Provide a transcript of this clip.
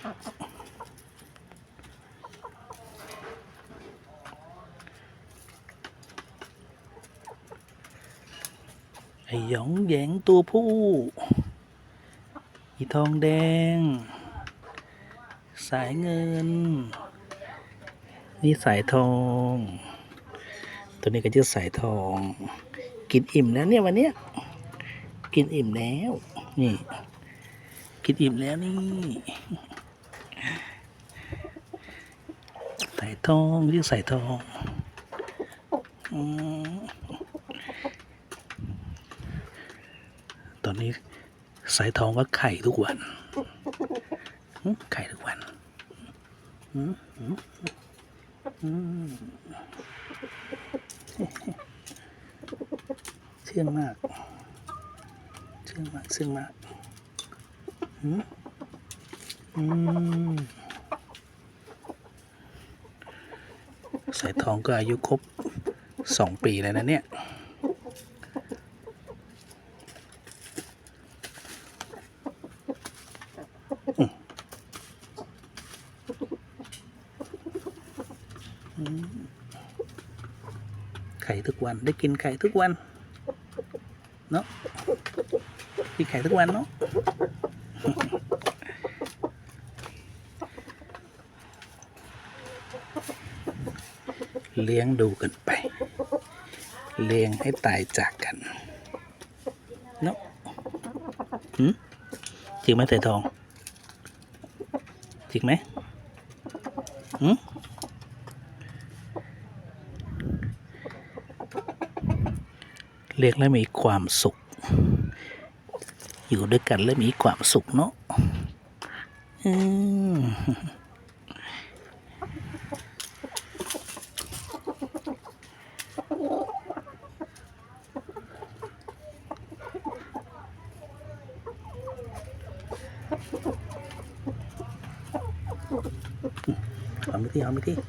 ไอ้หยองแยงตัวผู้ อีทองแดง สายเงิน นี่สายทอง ตัวนี้ก็ชื่อสายทอง กินอิ่มแล้วเนี่ยวันเนี้ยกินอิ่มแล้ว นี่ กินอิ่มแล้วนี่ สายทองชื่อสายทองอตอนนี้สายทองก็ไข่ทุกวัน ไข่ทุกวันเชื่องมาก เชื่องมากเชื่องมากอืมอืม สายทองก็อายุครบสองปีแล้วนะเนี่ย ไข่ทุกวันได้กินไข่ทุกวัน เนาะกินไข่ทุกวันเนาะ เลี้ยงดูกันไป เลี้ยงให้ตายจากกันเนาะหืมจริงไหมไต่ทอง จริงไหมหืมเรียกแล้วมีความสุข อยู่ด้วยกันแล้วมีความสุขเนาะอืม หอมไปที่หอมไปที่ห